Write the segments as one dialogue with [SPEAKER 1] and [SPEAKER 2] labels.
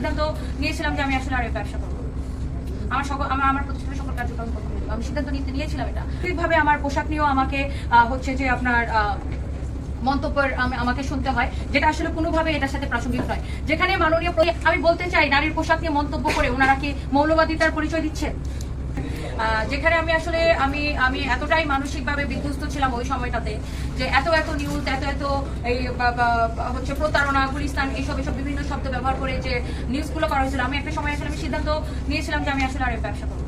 [SPEAKER 1] সিদ্ধান্ত নিয়েছিলাম যে আমি আসলে আর ব্যবসা করব। আমার সকল আমার আমার প্রতিষ্ঠানের সকল কার্যক্রম। আমি সিদ্ধান্ত নিতে নিয়েছিলাম এটা। ঠিকভাবে আমার পোশাক নিয়েও আমাকে হচ্ছে যে আপনার মন্তব্যের আমি- আমাকে শুনতে হয় যেটা আসলে কোনোভাবে এটার সাথে প্রাসঙ্গিক নয়। যেখানে মাননীয় আমি বলতে চাই নারীর পোশাক নিয়ে মন্তব্য করে ওনারা কি মৌলবাদিতার পরিচয় দিচ্ছেন? আহ, যেখানে আমি আসলে আমি আমি এতটাই মানসিকভাবে বিধ্বস্ত ছিলাম ওই সময়টাতে যে এত এত নিউজ এত এত এই হচ্ছে প্রতারণা, গুলিস্তান এইসব এসব বিভিন্ন শব্দ ব্যবহার করে যে নিউজগুলো করা হয়েছিল। আমি একটা সময় আসলে আমি সিদ্ধান্ত নিয়েছিলাম যে আমি আসলে আর ব্যবসা করব।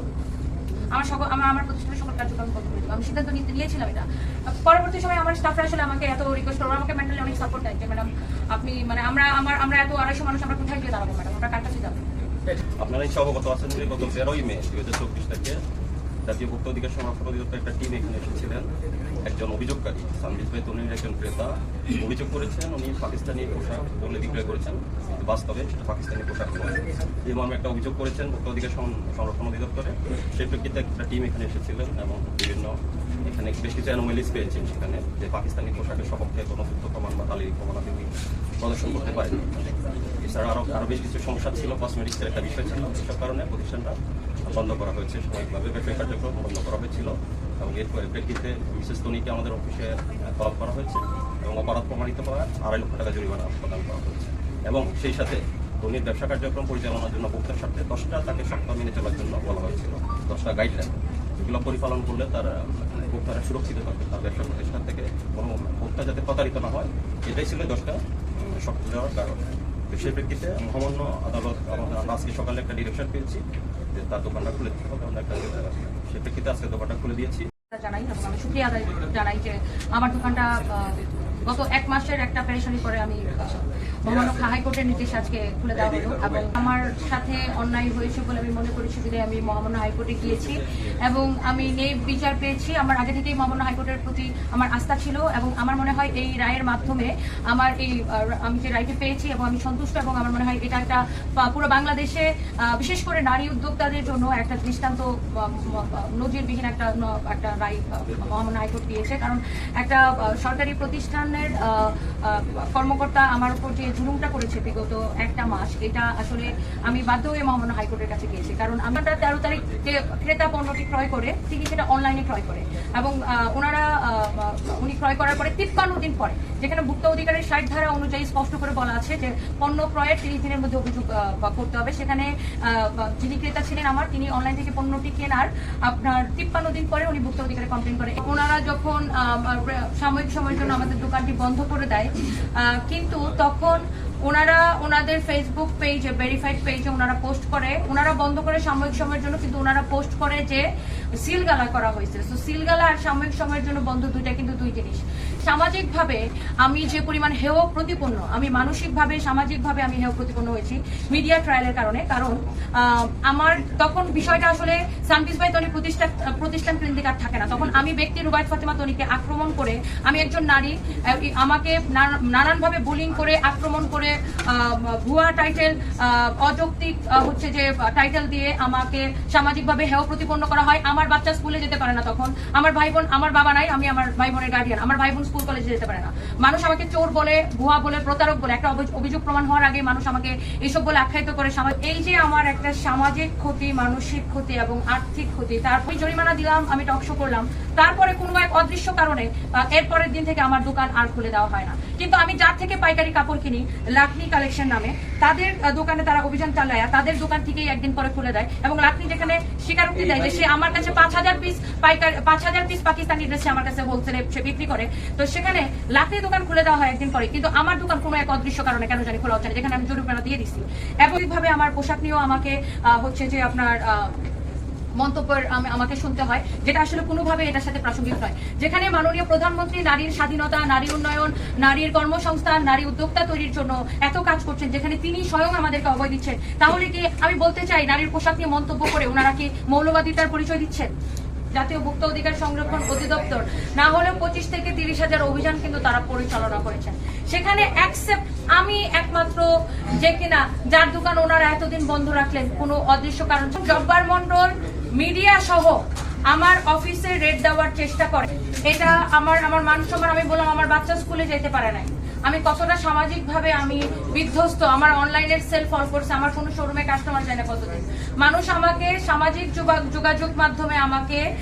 [SPEAKER 1] আমার সকল আমার আমার প্রতিষ্ঠানের সকল কার্যক্রম করতে হবে। আমি সিদ্ধান্ত নিতে, নিয়েছিলাম এটা। পরবর্তী সময় আমার স্টাফরা আসলে আমাকে এত রিকোয়েস্ট করব আমাকে মেন্টালি অনেক সাপোর্ট দেয় যে, ম্যাডাম, আপনি মানে আমরা, আমার, আমরা এত আড়াইশো মানুষ, আমরা কোথায় গিয়ে দাঁড়াবো, ম্যাডাম? আমরা কার কাছে যাব?
[SPEAKER 2] আপনারা ইচ্ছা অবগত আছেন যে গত তেরোই মে, দুই হাজার চব্বিশ তারিখে জাতীয় ভোক্তা অধিকার সংরক্ষণ অধিদপ্তর একটা টিম এখানে এসেছিলেন। একজন অভিযোগকারী সানজিৎ ভাই তনির, একজন ক্রেতা। অভিযোগ করেছেন, উনি পাকিস্তানি পোশাক দলে বিক্রয় করেছেন। কিন্তু বাস্তবে সেটা পাকিস্তানি পোশাক নয়। এই মর্মে একটা অভিযোগ করেছেন ভোক্তা অধিকার সংরক্ষণ অধিদপ্তরে। সেই প্রেক্ষিতে একটা টিম এখানে এসেছিলেন এবং বিভিন্ন এখানে বেশ কিছু অ্যানোমেলিস পেয়েছেন সেখানে যে পাকিস্তানি পোশাকের সপক্ষে কোনো তথ্য প্রমাণ বা তালিকা প্রমাণাদি প্রদর্শন করতে পারেনি এছাড়া আরও আরও বেশ কিছু সমস্যা ছিল কসমেটিক্সের একটা বিষয় ছিল। এসব কারণে প্রতিষ্ঠানটা বন্ধ করা হয়েছে। সাময়িকভাবে ব্যবসায়িক কার্যক্রম বন্ধ করা হয়েছিল এবং এর প্রেক্ষিতে বিশেষ তনিকে আমাদের অফিসে তলব করা হয়েছে এবং অপরাধ প্রমাণিত হওয়ায় আড়াই লক্ষ টাকা জরিমানা প্রদান করা হয়েছে। এবং সেই সাথে তনির ব্যবসা কার্যক্রম পরিচালনার জন্য ভোক্তার স্বার্থে দশটা তাকে সপ্তাহ মেনে চলার জন্য বলা হয়েছিল। দশটা গাইডলাইন এগুলো পরিপালন করলে তার ভোক্তারা সুরক্ষিত থাকবে, তার ব্যবসা প্রতিষ্ঠান থেকে কোনো ভোক্তা যাতে প্রতারিত না হয়, এটাই ছিল দশটা শক্ত দেওয়ার কারণ। তো সেই প্রেক্ষিতে মহামান্য আদালত আমাদের আমরা আজকে সকালে একটা ডিরেকশন পেয়েছি যে তার দোকানটা খুলে দিতে হবে, আমরা একটা সেই প্রেক্ষিতে আজকে দোকানটা খুলে দিয়েছি।
[SPEAKER 1] জানাই আপনাকে শুক্রিয়া আদায় জানাই যে আমার দোকানটা গত এক মাসের একটা পেরেশানি পরে আমি আহ, হাইকোর্টের নির্দেশ আজকে খুলে দেওয়া হলো। এবং আমার সাথে অন্যায় হয়েছে বলে আমি মনে করেছি বলে আমি মহামান্য হাইকোর্টে গিয়েছি এবং আমি নেই বিচার পেয়েছি। আমার আগে থেকেই মহামান্য হাইকোর্টের প্রতি আমার আস্থা ছিল এবং আমার মনে হয় এই রায়ের মাধ্যমে আমার এই আমি যে রায়টি পেয়েছি এবং আমি সন্তুষ্ট এবং আমার মনে হয় এটা একটা পুরো বাংলাদেশে বিশেষ করে নারী উদ্যোক্তাদের জন্য একটা দৃষ্টান্ত নজিরবিহীন একটা একটা রায় মহামান্য হাইকোর্ট দিয়েছে। কারণ একটা সরকারি প্রতিষ্ঠানের আহ, কর্মকর্তা আমার উপর যে জুলুমটা করেছে বিগত একটা মাস এটা আসলে আমি বাধ্য হয়ে মহামান্য হাইকোর্টের কাছে গিয়েছি। কারণ আমরা তেরো তারিখ যে ক্রেতা পণ্যটি ক্রয় করে তিনি সেটা অনলাইনে ক্রয় করে এবং ওনারা উনি ক্রয় করার পরে তিপ্পান্ন দিন পরে যেখানে ভুক্ত অধিকারের ষাট ধারা অনুযায়ী স্পষ্ট করে বলা আছে যে পণ্য ক্রয়ের তিরিশ দিনের মধ্যে অভিযোগ করতে হবে। সেখানে যিনি ক্রেতা ছিলেন আমার, তিনি অনলাইন থেকে পণ্যটি কেনার আপনার তিপ্পান্ন দিন পরে উনি ভুক্ত অধিকারে কমপ্লেন করে। ওনারা যখন সাময়িক সময়ের জন্য আমাদের দোকানটি বন্ধ করে দেয় কিন্তু তখন ওনারা ওনাদের ফেসবুক পেজে ভেরিফাইড পেজে ওনারা পোস্ট করে। ওনারা বন্ধ করে সাময়িক সময়ের জন্য, কিন্তু ওনারা পোস্ট করে যে সিলগালা করা হয়েছে। তো সিলগালা আর সাময়িক সময়ের জন্য বন্ধ দুইটা কিন্তু দুই জিনিস। সামাজিকভাবে আমি যে পরিমাণ হেয় প্রতিপন্ন, আমি মানসিকভাবে, সামাজিকভাবে আমি হেয় প্রতিপন্ন হয়েছি মিডিয়া ট্রায়ালের কারণে। কারণ আমার তখন বিষয়টা আসলে সানপিস ভাই তনি প্রতিষ্ঠান প্রতিষ্ঠান কেন্দ্রিক আর থাকে না। তখন আমি ব্যক্তি রুবায়ত ফাতেমা তনিকে আক্রমণ করে আমি একজন নারী আমাকে নানানভাবে বুলিং করে, আক্রমণ করে ভুয়া টাইটেল অযৌক্তিক হচ্ছে যে টাইটেল দিয়ে আমাকে সামাজিকভাবে হেয় প্রতিপন্ন করা হয়। আমার বাচ্চা স্কুলে যেতে পারে না তখন। আমার ভাই বোন আমার বাবা নাই, আমি আমার ভাই বোনের গার্ডিয়ান আমার ভাই বোন স্কুল কলেজে যেতে পারে না। মানুষ আমাকে চোর বলে, ভুয়া বলে, প্রতারক বলে, একটা অভিযোগ- প্রমাণ হওয়ার আগে মানুষ আমাকে এইসব বলে আখ্যায়িত করে এই যে আমার একটা সামাজিক ক্ষতি, মানসিক ক্ষতি এবং আর্থিক ক্ষতি তারপরে জরিমানা দিলাম, আমি টকশো করলাম। তারপরে কোনো এক অদৃশ্য কারণে আহ, এর দিন থেকে আমার দোকান আর খুলে দেওয়া হয় না। কিন্তু আমি যার থেকে পাইকারি কাপড় কিনি লাকনি কালেকশন নামে তাদের দোকানে তারা অভিযান চালায় তাদের দোকান থেকেই একদিন পরে খুলে দেয়। এবং লাকনি যেখানে স্বীকারোক্তি দেয় যে সে আমার কাছে পাঁচ হাজার পিস পাইকারি পাঁচ হাজার পিস পাকিস্তানি ড্রেস আমার কাছে হোলসেলে সে বিক্রি করে। তো সেখানে লাকনি দোকান খুলে দেওয়া হয় একদিন পরে কিন্তু আমার দোকান কোনো এক অদৃশ্য কারণে কেন জানি খোলা হচ্ছে না, যেখানে আমি জরিমানা দিয়ে দিচ্ছি একইভাবে আমার পোশাক নিয়েও আমাকে হচ্ছে যে আপনার মন্তব্যের আমাকে শুনতে হয়, যেটা আসলে কোনোভাবে এটার সাথে প্রাসঙ্গিক নয়। যেখানে মাননীয় প্রধানমন্ত্রী নারীর স্বাধীনতা নারী উন্নয়ন, নারীর কর্মসংস্থান, নারী উদ্যোক্তা তৈরির জন্য এত কাজ করছেন, যেখানে তিনি স্বয়ং আমাদেরকে অভয় দিচ্ছেন, তাহলে কি আমি বলতে চাই নারীর পোশাক নিয়ে মন্তব্য করে ওনারা কি মৌলবাদিতার পরিচয় দিচ্ছেন? জাতীয় ভোক্তা অধিকার সংরক্ষণ অধিদপ্তর, না হলেও পঁচিশ থেকে তিরিশ হাজার অভিযান কিন্তু তারা পরিচালনা করেছেন। সেখানে অ্যাকসেপ্ট আমি একমাত্র যে কিনা, যার দোকান ওনারা এতদিন বন্ধ রাখলেন, কোনো অদৃশ্য কারণ জব্বার মন্ডল মিডিয়া সহ আমার অফিসে রেড দেওয়ার চেষ্টা করে। এটা আমার আমার মান সম্মান, আমি বললাম আমার বাচ্চা স্কুলে যেতে পারে নাই। আমি কতটা সামাজিকভাবে আমি বিধ্বস্ত, আমার অনলাইনের সেল ফল করছে, আমার কোনো শোরুমে কাস্টমার যায় না কতদিন। মানুষ আমাকে সামাজিক যোগা- যোগাযোগ মাধ্যমে আমাকে